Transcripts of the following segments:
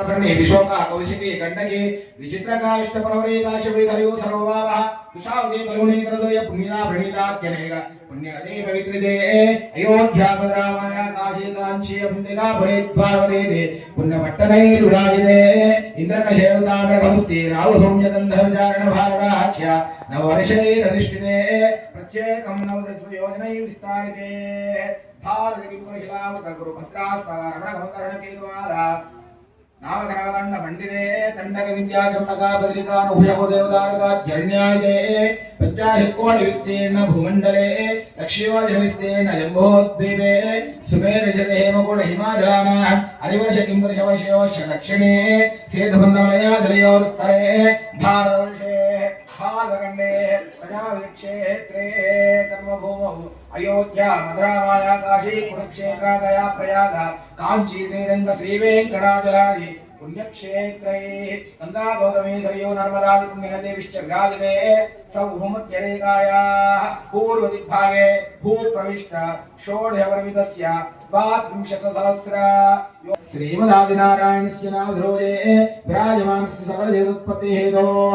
णे विशोका कौशिकी गण्डकी विचित्रकाष्टपरवरेकाशवेधरयो सर्वभावः कुशावते बलुने कृतोय पुण्यदा प्रणीताख्यनेक पुण्यकते पवित्रिते अयोध्यापदरामाय काशी काञ्ची अपुन्दिका भवेद्भावदेते पुण्यपट्टनैरुराजिते इन्द्रकशेरुताम्रकमस्ति रावसौम्यगन्धर्वचारण भारताख्या नववर्षैरधिष्ठिते प्रत्येकं नवदस्वयोजनैः विस्तारिते भारतकिपुरशिलावृत गुरुभद्रास्परमणगमकर्णकेतुमाला నామకరవదండ పండితే తండక విద్యా చంపకాపద్రికానుభుజో దేవదారుగా జరణ్యాయుతే విస్తీర్ణ భూమండలే లక్ష్యోజన విస్తీర్ణ జంబోద్వీపే సుమేరుజత హేమకూడ హిమాచలాన అరివర్ష కింపురుష వర్షయోష దక్షిణే సేతుబంధమలయాదలయోరుత్తరే భారతవర్షే భారతఖండే ప్రజావిక్షేత్రే కర్మభూమౌ అయోధ్య మధురామాయ కాశీ కురుక్షేత్ర గయా ప్రయాగ కాంచీ శ్రీరంగ శ్రీ వెంకటాచలాది పుణ్యక్షేత్రై గంగా గౌతమీ సరయో నర్మదాది పుణ్యనదేవిశ్చ విరాజతే సౌభూమత్యరేకాయాः పూర్వదిగ్భాగే భూప్రవిష్ట షోడశవర్వితస్య ద్వాత్రింశతసహస్ర श्रीमदादिनारायणस्य नामधरोजे विराजमानस्य सकलजगदुत्पत्ति हेतोः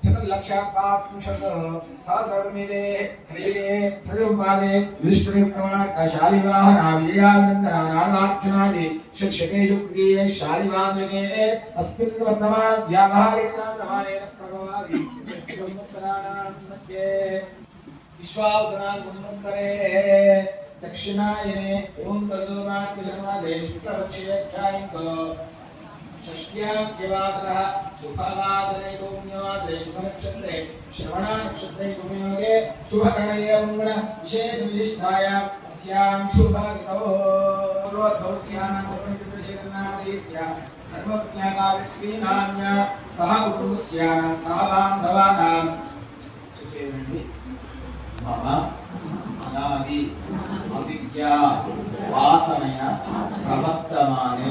लक्षात्मशत सधर्मिदे क्रीडे प्रतिपादे विष्णुविक्रमार्कशालिवाहनाविजयानन्दनाराधार्जुनादि शिक्षकेजुक्तीये शालिवाञ्जने अस्मिन् वर्तमान् व्यावहारिकां प्रमाणेन प्रभवादि संवत्सराणां मध्ये विश्वावसरान् संवत्सरे दक्षिणायने एवं कर्दोमार्गजन्मादे शुक्लपक्षे ध्यायन्तो షష్ట్యాద్యవాసర శుభవాసరే సౌమ్యవాసరే శుభనక్షత్రే శ్రవణానక్షత్రే ఉపయోగే శుభకరణీయ మంగళ విశేష విధిష్టాయ అస్యాం శుభగతో పూర్వద్వౌస్యానాం సర్వమిత్రజగన్నాథేస్య సర్వజ్ఞానాశ్రీనాన్య సహ కుటుంబస్యానాం సహ బాంధవానాం చెప్పేవండి మమ అనాది అవిద్య వాసనయ ప్రవర్తమానే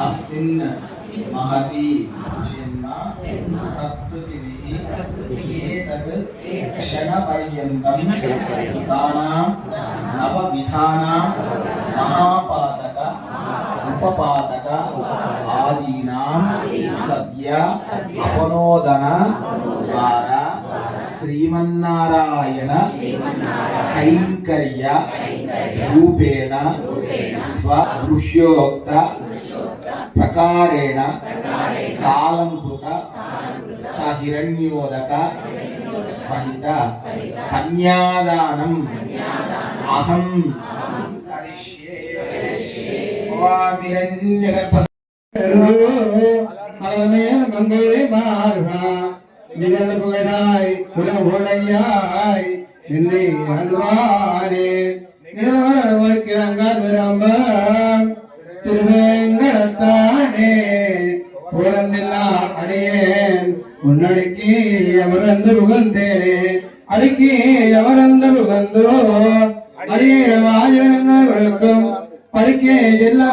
అస్మిన్ మహతి జన్మ ప్రకృతిభిः ఏతత్ క్షణపర్యంతం దానాం నవవిధానాం మహాపాతక ఉపపాతక ఆదీనాం సద్య అపనోదన ద్వారా శ్రీమన్నారాయణ కైంకర్య రూపేణ స్వగృహ్యోక్త ప్రకారేణ సాలంకృత సహిరణ్యోదక సహిత కన్యాదానం అహం மலமே மங்கையை மாறுவா நிகழ் புகழாய் உடம்புடையாய் நின்னை அல்வாரே நிலவரவனுக்கு அங்கார் திரும்பம் திருவே அடுக்கி அமர்ந்து புகழ்ந்தேனே அடுக்கி அமர்ந்து புகழ்ந்தோ அடியே வாயுக்கும் படிக்கே எல்லா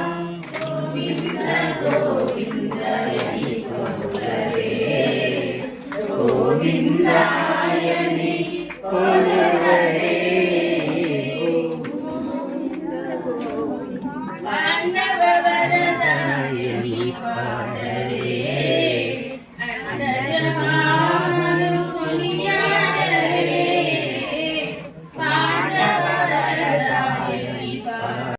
Deny me for.